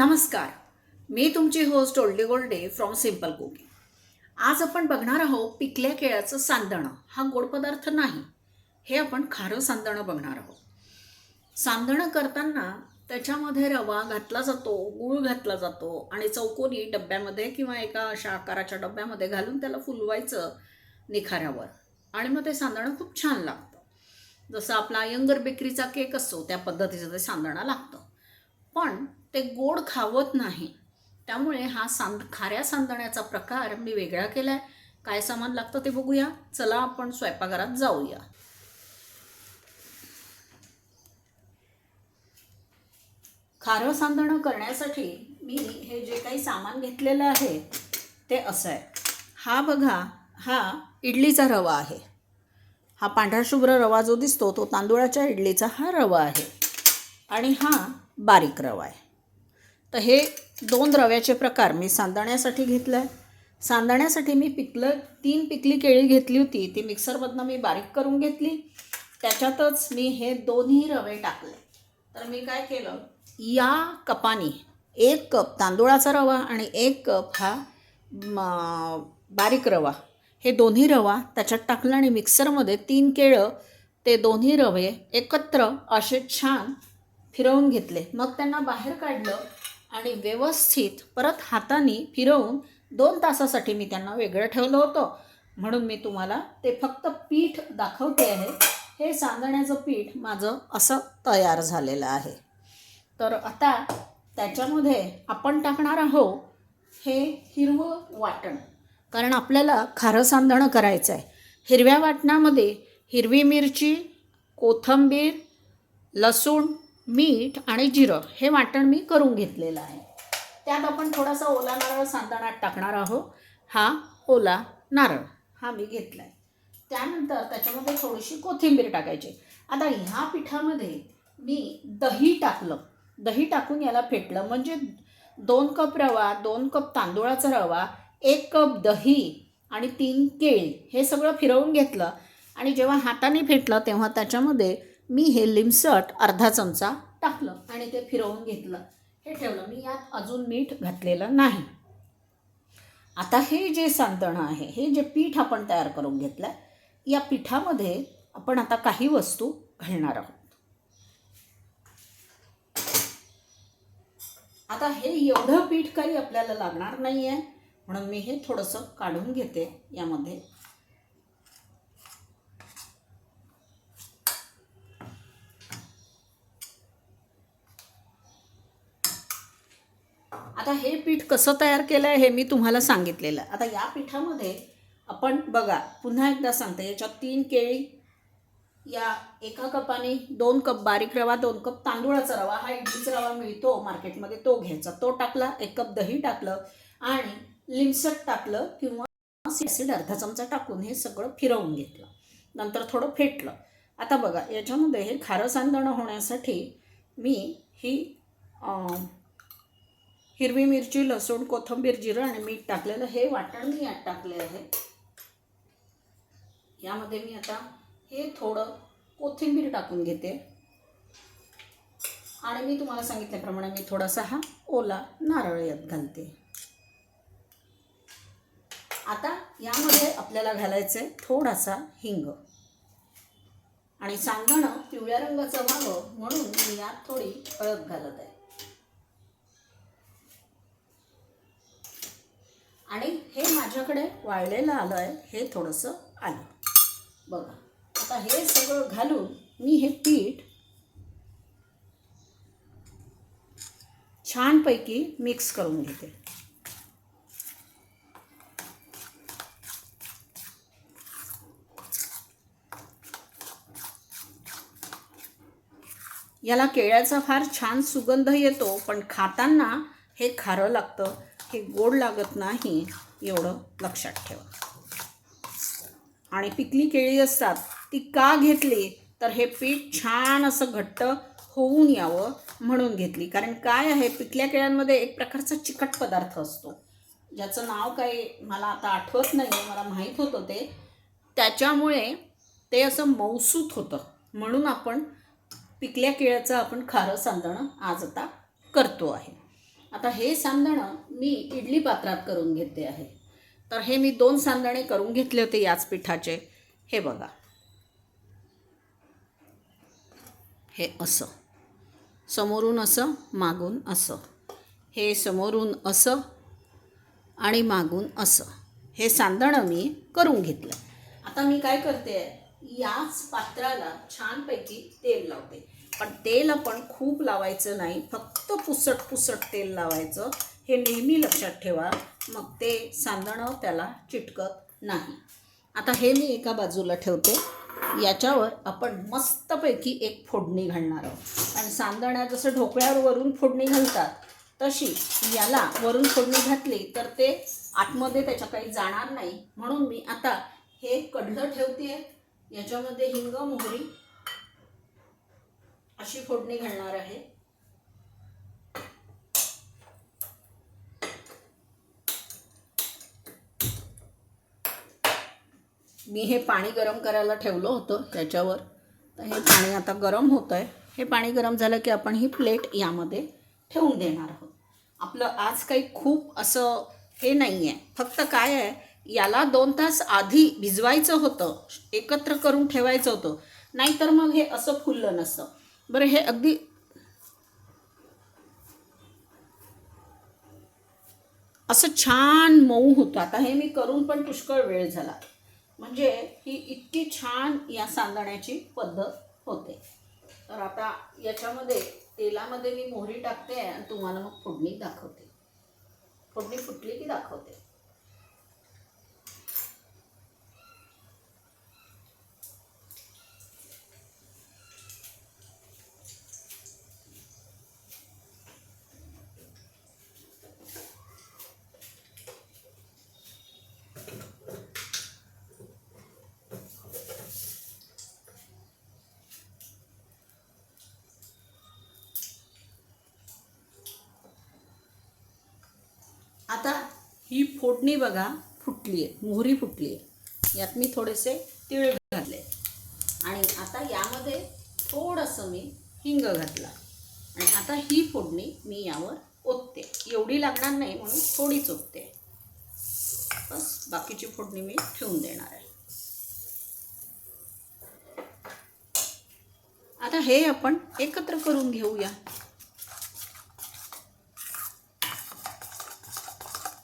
नमस्कार. मी तुमची होस्ट ओल्डी गोल्डे फ्रॉम सिंपल कुकिंग आज आपण बघणार आहोत पिकल्या केळ्याचं सांदणं. हा गोड पदार्थ नाही. हे आपण खारं सांदणं बघणार आहोत. सांदणं करताना त्याच्यामध्ये रवा घातला जातो गूळ घातला जातो आणि चौकोनी डब्यामध्ये किंवा एका अशा आकाराच्या डब्यामध्ये घालून त्याला फुलवायचं निखाऱ्यावर. आणि मग ते सांदणं खूप छान लागतं. जसं आपला अयंगर बेकरीचा केक असतो त्या पद्धतीचं ते सांदणं लागतं. पण ते गोड खावत नाही. त्यामुळे हा सांद खाऱ्या सांदण्याचा प्रकार मी वेगळा केला आहे काय सामान लागतं ते बघूया. चला आपण स्वयंपाकघरात जाऊया. खारं सांदणं करण्यासाठी मी हे जे काही सामान घेतलेलं आहे ते असं आहे. हा बघा हा इडलीचा रवा आहे. हा पांढरा शुभ्र रवा जो दिसतो तो तांदुळाच्या इडलीचा हा रवा आहे. आणि हा बारीक रवा आहे. तर हे दोन रव्याचे प्रकार मी सांदण्यासाठी घेतलं आहे सांदण्यासाठी मी पिकलं तीन पिकली केळी घेतली होती. ती मिक्सरमधनं मी बारीक करून घेतली. त्याच्यातच मी हे दोन्ही रवे टाकले. तर मी काय केलं? या कपानी एक कप तांदूळाचा रवा आणि एक कप हा बारीक रवा हे दोन्ही रवा त्याच्यात टाकलं आणि मिक्सरमध्ये तीन केळं ते दोन्ही रवे एकत्र असे छान फिरवून घेतले. मग त्यांना बाहेर काढलं. आणि व्यवस्थित परत हाताने फिरवून दोन तासासाठी मी त्यांना वेगळं ठेवलं होतं. म्हणून मी तुम्हाला ते फक्त पीठ दाखवते आहे. हे सांगण्याचं पीठ माझं असं तयार झालेलं आहे. तर आता त्याच्यामध्ये आपण टाकणार आहोत हे हिरवं वाटण. कारण आपल्याला खारं सांदणं करायचं आहे. हिरव्या वाटणामध्ये हिरवी मिरची कोथिंबीर लसूण मीठ आणि जिरं हे वाटण मी करून घेतलेलं आहे. त्यात आपण थोडासा ओला नारळ सांदणात टाकणार आहोत. हा ओला नारळ हा मी घेतला आहे त्यानंतर त्याच्यामध्ये थोडीशी कोथिंबीर टाकायची. आता ह्या पिठामध्ये मी दही टाकलं. दही टाकून याला फेटलं. म्हणजे दोन कप रवा दोन कप तांदूळाचा रवा एक कप दही आणि तीन केळी हे सगळं फिरवून घेतलं. आणि जेव्हा हाताने फेटलं तेव्हा त्याच्यामध्ये मी हे लिमसट अर्धा चमचा टाकलं आणि ते फिरवून घेतलं. हे ठेवलं. मी यात अजून मीठ घातलेलं नाही. आता हे जे सांदणं आहे हे जे पीठ आपण तयार करून घेतलं आहे या पिठामध्ये आपण आता काही वस्तू घालणार आहोत. आता हे एवढं पीठ काही आपल्याला लागणार नाही आहे म्हणून मी हे थोडंसं काढून घेते यामध्ये. आता हे पीठ कसं तयार केलं आहे हे मी तुम्हाला सांगितलेलं. आहे आता या पिठामध्ये आपण बघा पुन्हा एकदा सांगते याच्यात तीन केळी या एका कपाने दोन कप बारीक रवा दोन कप तांदूळाचा रवा हा इडलीचा रवा मिळतो मार्केटमध्ये तो घ्यायचा. तो टाकला एक कप दही टाकलं आणि लिमसट टाकलं किंवा ॲसिड अर्धा चमचा टाकून हे सगळं फिरवून घेतलं. नंतर थोडं फेटलं. आता बघा याच्यामध्ये हे खारं सांदणं होण्यासाठी मी ही हिरवी मिरची लसूण कोथिंबीर जिरं आणि मीठ टाकलेलं हे वाटण मी यात टाकले आहे. यामध्ये मी आता हे थोडं कोथिंबीर टाकून घेते. आणि मी तुम्हाला सांगितल्याप्रमाणे मी थोडासा हा ओला नारळ यात घालते. आता यामध्ये आपल्याला घालायचं आहे थोडासा हिंग. आणि सांगणं पिवळ्या रंगाचं व्हावं म्हणून मी यात थोडी हळद घालत आहे. आणि हे माझ्याकडे वाळलेलं आलं आहे हे थोडंसं आलं. बघा आता हे सगळं घालून मी हे पीठ छानपैकी मिक्स करून घेते. याला केळ्याचा फार छान सुगंध येतो पण खाताना हे खारं लागतं. हे गोड लागत नाही एवढं लक्षात ठेवा. आणि पिकली केळी असतात ती का घेतली? तर हे पीठ छान असं घट्ट होऊन यावं म्हणून घेतली. कारण काय आहे पिकल्या केळ्यांमध्ये एक प्रकारचा चिकट पदार्थ असतो. ज्याचं नाव काही मला आता आठवत नाही मला माहीत होतं ते. त्याच्यामुळे ते असं मौसूत होतं. म्हणून आपण पिकल्या केळ्याचं आपण खारं सांदणं आज आता करतो आहे. आता हे सांदणं मी इडली पात्रात करून घेते आहे. तर हे मी दोन सांदणे करून घेतले होते याच पिठाचे. हे बघा. हे असं. समोरून असं मागून असं. हे समोरून असं आणि मागून असं. हे सांदणं मी करून घेतलं आता मी काय करते याच पात्राला छानपैकी तेल लावते. पण तेल आपण खूप लावायचं नाही फक्त पुसट पुसट तेल लावायचं. हे नेहमी लक्षात ठेवा मग ते सांदणं त्याला चिटकत नाही. आता हे मी एका बाजूला ठेवते. याच्यावर आपण मस्तपैकी एक फोडणी घालणार आहोत. आणि सांदण्या जसं ढोकळ्यावर वरून फोडणी घालतात तशी याला वरून फोडणी घातली तर ते आतमध्ये त्याच्या काही जाणार नाही. म्हणून मी आता हे कडलं ठेवते याच्यामध्ये हिंग मोहरी अशी फोडणी घालणार आहे. मी हे पाणी गरम करायला ठेवलं होतं त्याच्यावर. तर हे पाणी आता गरम होतं आहे हे पाणी गरम झालं की आपण ही प्लेट यामध्ये ठेवून देणार आहोत. आपलं आज काही खूप असं हे नाही आहे फक्त काय आहे याला दोन तास आधी भिजवायचं होतं. एकत्र करून ठेवायचं होतं. नाहीतर मग हे असं फुललं नसतं. बरं हे अगदी असं छान मऊ होतं. आता हे मी करून पण पुष्कळ वेळ झाला. म्हणजे ही इतकी छान या सांदण्याची पद्धत होते. तर आता याच्यामध्ये तेलामध्ये मी मोहरी टाकते आणि तुम्हाला मग फोडणी दाखवते. फोडणी फुटली की दाखवते आता ही फोडणी बघा फुटली आहे मोहरी फुटली आहे. यात मी थोडेसे तिळ घातले. आणि आता यामध्ये थोडंसं मी हिंग घातला. आणि आता ही फोडणी मी यावर ओतते. एवढी लागणार नाही म्हणून थोडीच ओतते. बस बाकीची फोडणी मी ठेवून देणार आहे. आता हे आपण एकत्र करून घेऊया.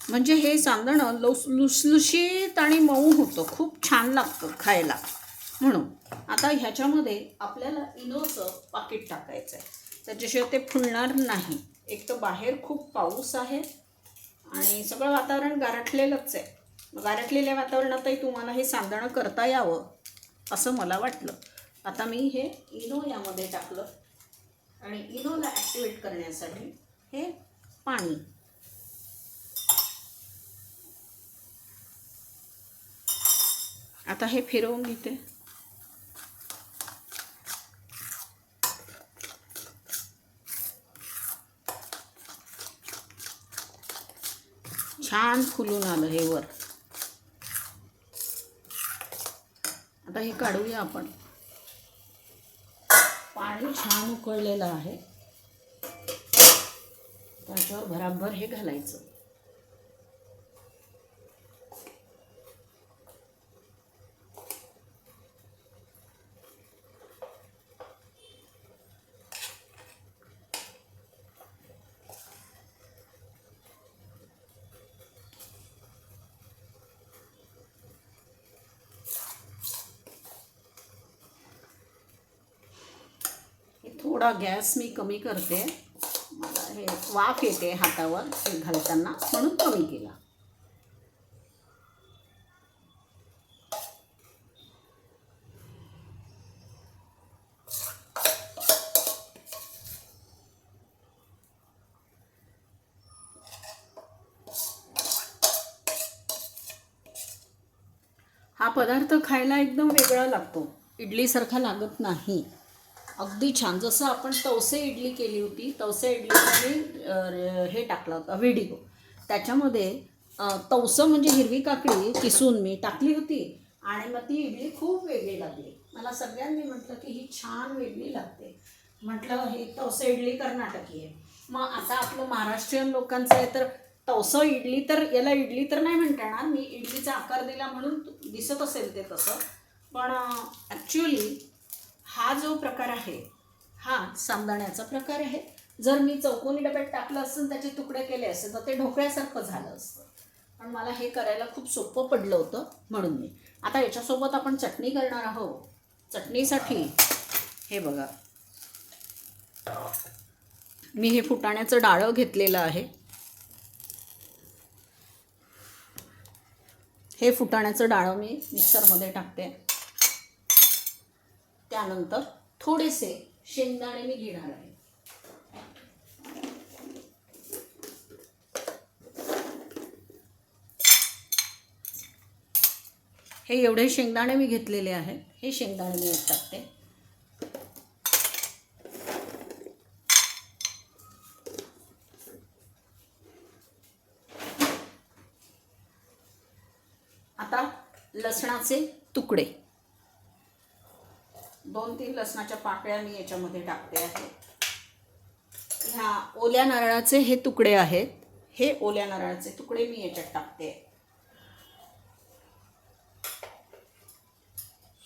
म्हणजे हे सांदणं लुस लुसलुशीत आणि मऊ होतं. खूप छान लागतं खायला. म्हणून आता ह्याच्यामध्ये आपल्याला इनोचं पाकिट टाकायचं आहे त्याच्याशिवाय ते फुलणार नाही. एक तर बाहेर खूप पाऊस आहे आणि सगळं वातावरण गारठलेलंच आहे. गारठलेल्या वातावरणातही तुम्हाला हे सांदणं करता यावं असं मला वाटलं. आता मी हे इनो यामध्ये टाकलं. आणि इनोला ॲक्टिवेट करण्यासाठी हे पाणी. आता हे फिरवून घेते. छान फुलून आलं हे वर. आता हे काढूया आपण. पाणी छान उकळलेलं आहे. त्याच्यावर भराभर हे घालायचं हे थोडा गॅस मी कमी करते. मला हे वाफ येते हातावर हे घालताना म्हणून कमी केला. हा पदार्थ खायला एकदम वेगळा लागतो. इडलीसारखा लागत नाही. अगदी छान. जसं आपण तवसे इडली केली होती तवसे इडलीचा मी हे टाकला होता व्हिडिओ. त्याच्यामध्ये तवसं म्हणजे हिरवी काकडी किसून मी टाकली होती आणि मग ती इडली खूप वेगळी लागली. मला सगळ्यांनी म्हटलं की ही छान वेगळी लागते. म्हटलं ही तवसे इडली कर्नाटकी आहे. मग आता आपलं महाराष्ट्रीयन लोकांचं आहे तर तवसं इडली तर याला इडली तर नाही म्हणता येणार. मी इडलीचा आकार दिला म्हणून दिसत असेल ते तसं. पण ॲक्च्युली हा जो प्रकार आहे हा सामदाण्याचा प्रकार आहे. जर मी चौकोनी डब्यात टाकलं असतं त्याचे तुकडे केले असते तर ते ढोकळ्यासारखं झालं असतं. पण मला हे करायला खूप सोपं पडलं होतं म्हणून मी. आता याच्यासोबत आपण चटणी करणार आहोत. चटणीसाठी हे बघा. मी हे फुटाण्याचं डाळं घेतलेलं आहे. हे फुटाण्याचं डाळं मी मिक्सरमध्ये टाकते. त्यानंतर थोडेसे शेंगदाणे मी घेणार आहे. हे एवढे शेंगदाणे मी घेतलेले आहेत. हे शेंगदाणे मी टाकते. आता लसणाचे तुकडे. दोन तीन लसणाच्या पाकळ्या मी याच्यामध्ये टाकते आहे. ह्या ओल्या नारळाचे हे तुकडे आहेत. हे ओल्या नारळाचे तुकडे मी याच्यात टाकते.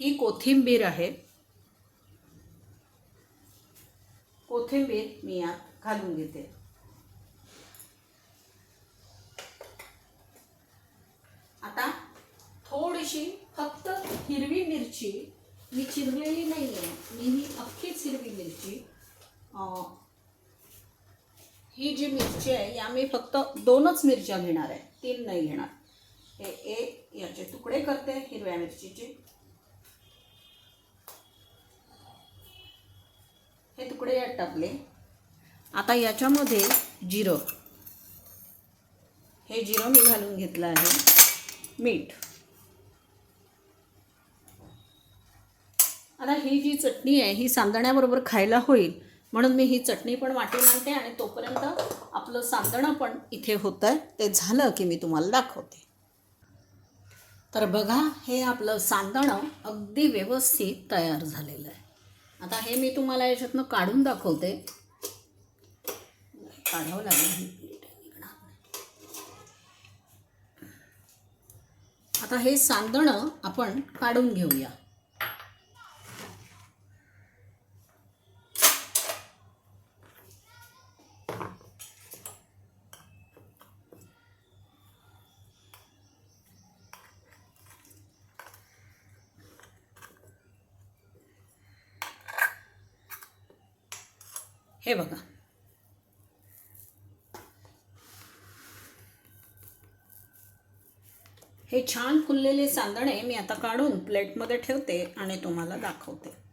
ही कोथिंबीर आहे. कोथिंबीर मी यात घालून घेते. आता थोडीशी फक्त हिरवी मिरची मी चिरलेली नाही आहे मी ही अख्खीच हिरवी मिरची. ही जी मिरची आहे या मी फक्त दोनच मिरच्या घेणार आहे. तीन नाही घेणार. हे एक याचे तुकडे करते हिरव्या मिरचीचे. हे तुकडे यात टाकले. आता याच्यामध्ये जिरं. हे जिरं मी घालून घेतलं आहे. मीठ. आता ही जी चटणी आहे ही सांदण्याबरोबर खायला होईल म्हणून मी ही चटणी पण वाटून आणते आणि तोपर्यंत आपलं सांदणं पण इथे होतं आहे ते झालं की मी तुम्हाला दाखवते. तर बघा हे आपलं सांदणं अगदी व्यवस्थित तयार झालेलं आहे. आता हे मी तुम्हाला याच्यातनं काढून दाखवते. काढावं लागेल आता हे सांदणं आपण काढून घेऊया. हे बघा. हे छान फुललेले सांदणे मी आता काढून प्लेटमध्ये ठेवते आणि तुम्हाला दाखवते.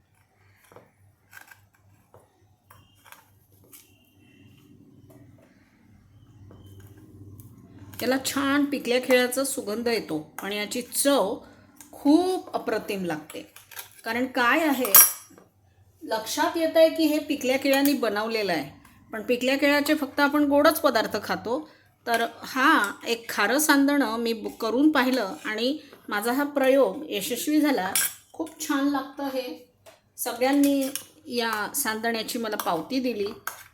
त्याला छान पिकल्या खेळाचा सुगंध येतो आणि याची चव खूप अप्रतिम लागते. कारण काय आहे? लक्षात येत आहे की हे पिकल्या केळ्यांनी बनवलेलं आहे. पण पिकल्या केळ्याचे फक्त आपण गोडच पदार्थ खातो. तर हा एक खारं सांदणं मी ब- करून पाहिलं आणि माझा हा प्रयोग यशस्वी झाला. खूप छान लागतं हे. सगळ्यांनी या सांदण्याची मला पावती दिली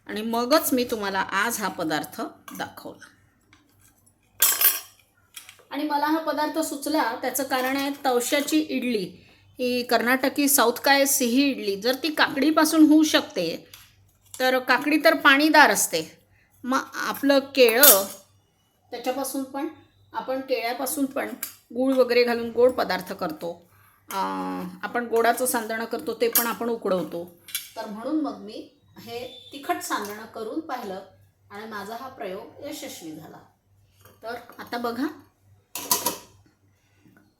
आणि मगच मी तुम्हाला आज हा पदार्थ दाखवला. आणि मला हा पदार्थ सुचला त्याचं कारण आहे तवशाची इडली. ही कर्नाटकी साऊथ काय सिही इडली जर ती काकडीपासून होऊ शकते तर काकडी तर पाणीदार असते. मग आपलं केळं त्याच्यापासून पण आपण केळ्यापासून पण गूळ वगैरे घालून गोड पदार्थ करतो. आपण गोडाचं सांदणं करतो ते पण आपण उकडवतो. तर म्हणून मग मी हे तिखट सांदणं करून पाहिलं आणि माझा हा प्रयोग यशस्वी झाला. तर आता बघा.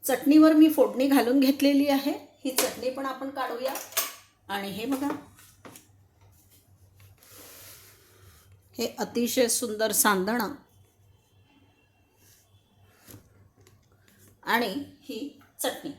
चटणीवर मी फोडणी घालून घेतलेली आहे. ही चटणी पण आपण काढूया. आणि हे बघा. हे अतिशय सुंदर सांदणं. आणि ही चटणी.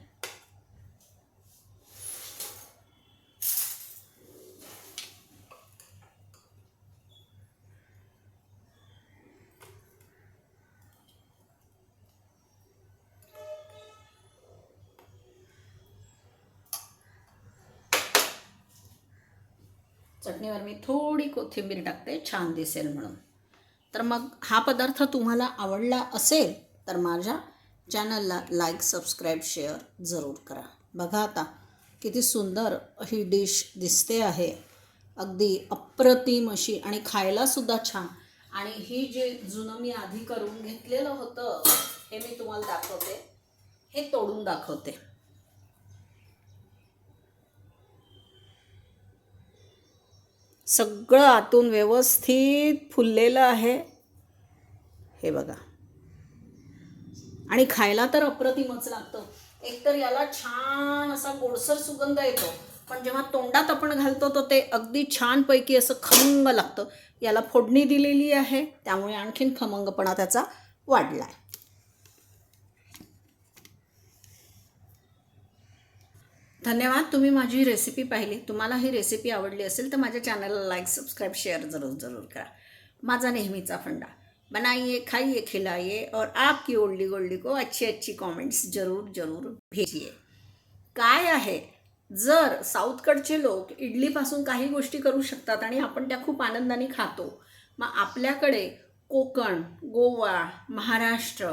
मी थोडी कोथिंबीर टाकते छान दिसेल म्हणून. तर मग हा पदार्थ तुम्हाला आवडला असेल तर माझ्या चॅनलला लाईक सबस्क्राईब शेअर जरूर करा. बघा आता किती सुंदर ही डिश दिसते आहे. अगदी अप्रतिम अशी आणि खायलासुद्धा छान. आणि ही जे जुनं मी आधी करून घेतलेलं होतं हे मी तुम्हाला दाखवते. हे तोडून दाखवते. सगळं आतून व्यवस्थित फुललेलं आहे. हे बघा. आणि खायला तर अप्रतिमच लागतं. एकतर याला छान असा गोडसर सुगंध येतो. पण जेव्हा तोंडात आपण घालतो तर ते अगदी छानपैकी असं खमंग लागतं. याला फोडणी दिलेली आहे. त्यामुळे आणखीन खमंगपणा त्याचा वाढला आहे धन्यवाद. तुम्ही माझी रेसिपी पाहिली. तुम्हाला ही रेसिपी आवडली असेल तर माझ्या चॅनलला लाईक सबस्क्राईब शेअर जरूर जरूर करा. माझा नेहमीचा फंडा. बनाइए खाइए खिलाइए और आपकी ओल्डी गोल्डी को अच्छी अच्छी कॉमेंट्स जरूर जरूर भेजिए. काय आहे? जर साऊथकडचे लोक इडलीपासून काही गोष्टी करू शकतात आणि आपण त्या खूप आनंदाने खातो मग आपल्याकडे कोकण गोवा महाराष्ट्र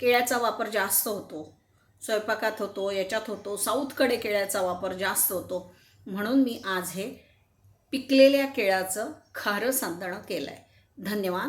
केळ्याचा वापर जास्त होतो. स्वयंपाकात होतो याच्यात होतो साऊथकडे केळ्याचा वापर जास्त होतो. म्हणून मी आज हे पिकलेल्या केळाचं खारं सांदणं केलं आहे धन्यवाद.